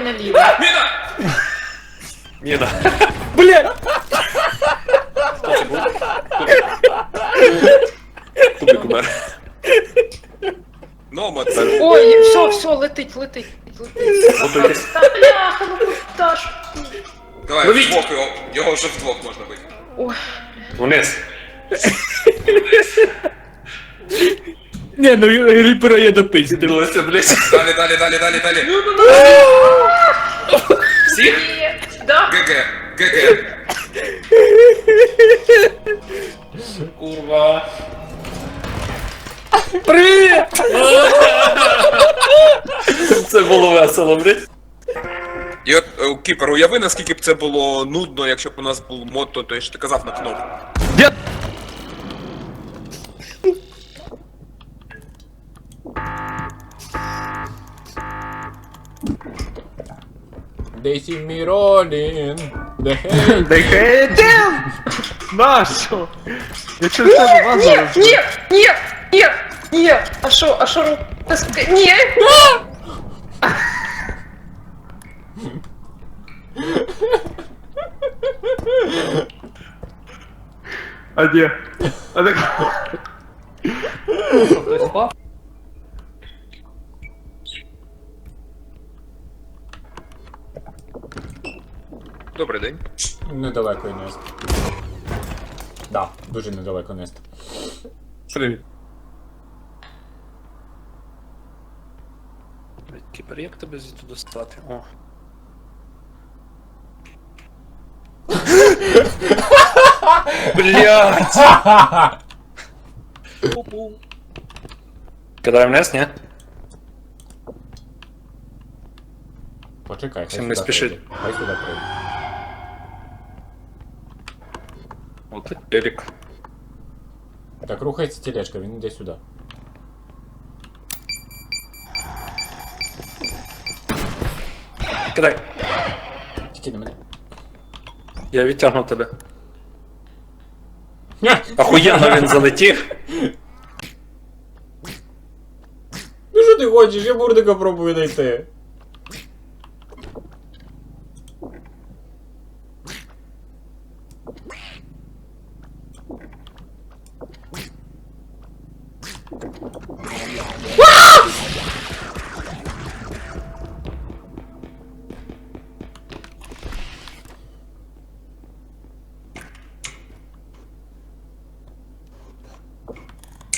наліво. Міна! Ніда. Блядь! Кубик умер. Це. Ой, все, все, летить, летить, летить. Та бляха, ну куда ж? Давай, Ловіть! вдвох його, його вже вдвох можна бити. Ой, Вниз. Не, ну ріпера я допиздив. Дивилися, блядь. Далі, далі, далі, далі, далі. Всі? да? ГГ, ГГ. Курва. Привіт! Це було весело, блядь. І от, е, Кіпер, уяви, наскільки б це було нудно, якщо б у нас був мод, то той, що ти казав на кнопку. They see me rolling. The hell. Дихайте! Нащо? Якщо в тебе вас Ні, зараз... ні, ні, ні, ні. А що, а що робити? Ні. А де? А так... Хтось впав? Добрий день. Недалеко Нест. Да, дуже недалеко Нест. Привіт. Кіпер, як тебе звідти достати? О. Блядь! Кидай вниз, ні? Почекай, хай Всім не сюди спішіть. прийде. Хай сюди прийде. От Ерік. Так, рухається тележка, він іде сюди. Кидай. Тільки на мене. Я відтягну тебе. Охуєнно він залетів. Ну що ти хочеш? Я бурдика пробую знайти.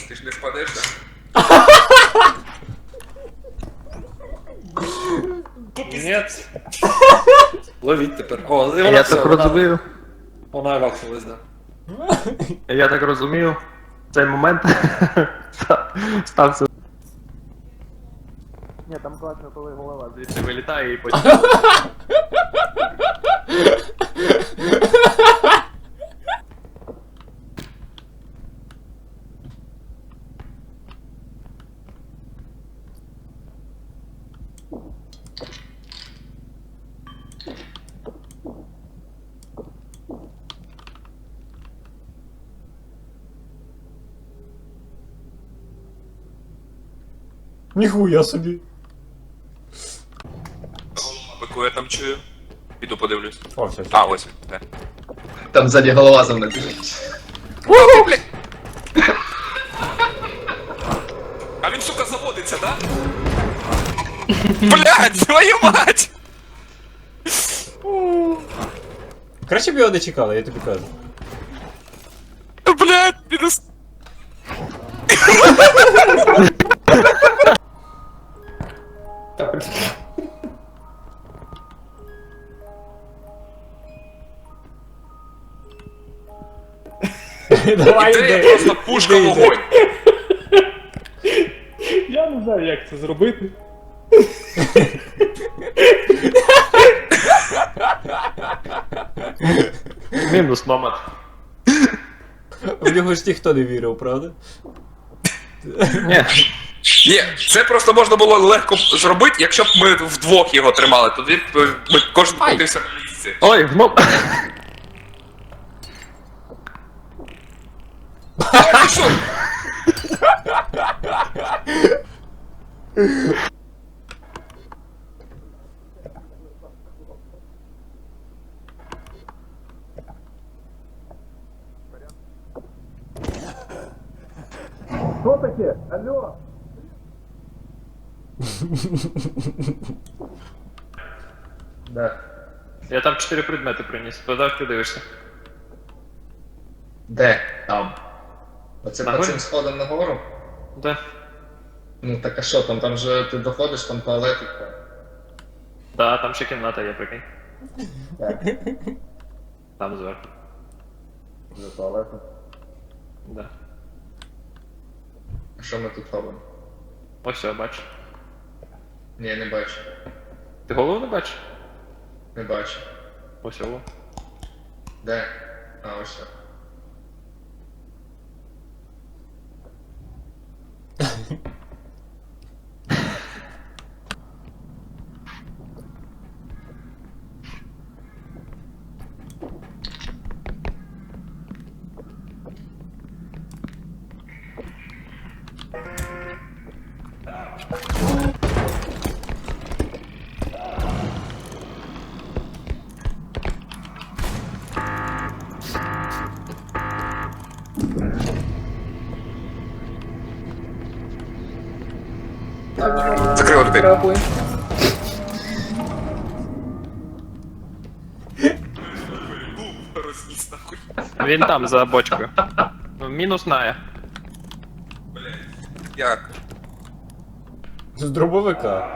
Ти ж не впадеш, так? Ні. Ловіть тепер. О, і вона Я все, так вона- розумію. Вона ваксилась, да. Я так розумію. Цей момент ста- стався. Ні, там класно, коли голова звідси вилітає і потім. Ніхуя собі. Яку я там чую? Піду подивлюсь. О, все, все. А, ось він. Де. Там сзади голова за мной бежит. А він, сука, заводиться, да? Блядь, твою мать! Краще б його не чекали, я тобі кажу. Давай Ідея йди. просто пушка іди. вогонь. Я не знаю, як це зробити. Мінус момент. В нього ж ніхто не вірив, правда? Ні. Ні, це просто можна було легко зробити, якщо б ми вдвох його тримали, тоді б ми кожен крутився на місці. Ой, гном. А, Action! Кто? Алло! Да. Я там чотири предмети приніс, туди дивишся. Да, там? Оце по цим сходам нагору? Де? Ну так а що там? Там же ти доходиш, там туалет і все. Да, там ще кімната є, прикинь. Так, Там зверху. за туалетом. Да. А що ми тут робимо? Ось все, бачиш. Ні, не бачу. Ти голову не бачиш? Не бачу. Ось його. Де? А, ось що. Thank Розніс нахуй. Він там за бочкою. Ну, Мінус Ная. Як? З дробовика.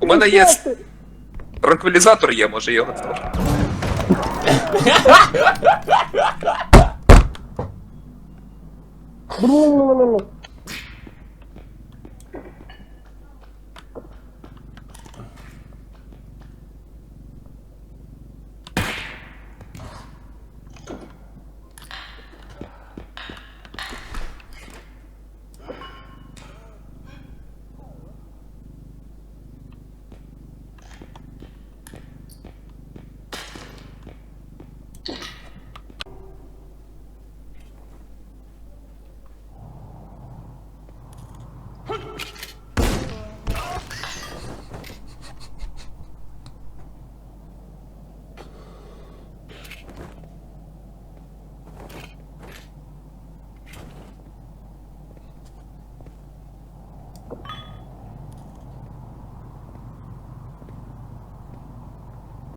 У мене є. с- Транквілізатор є, може його трохи.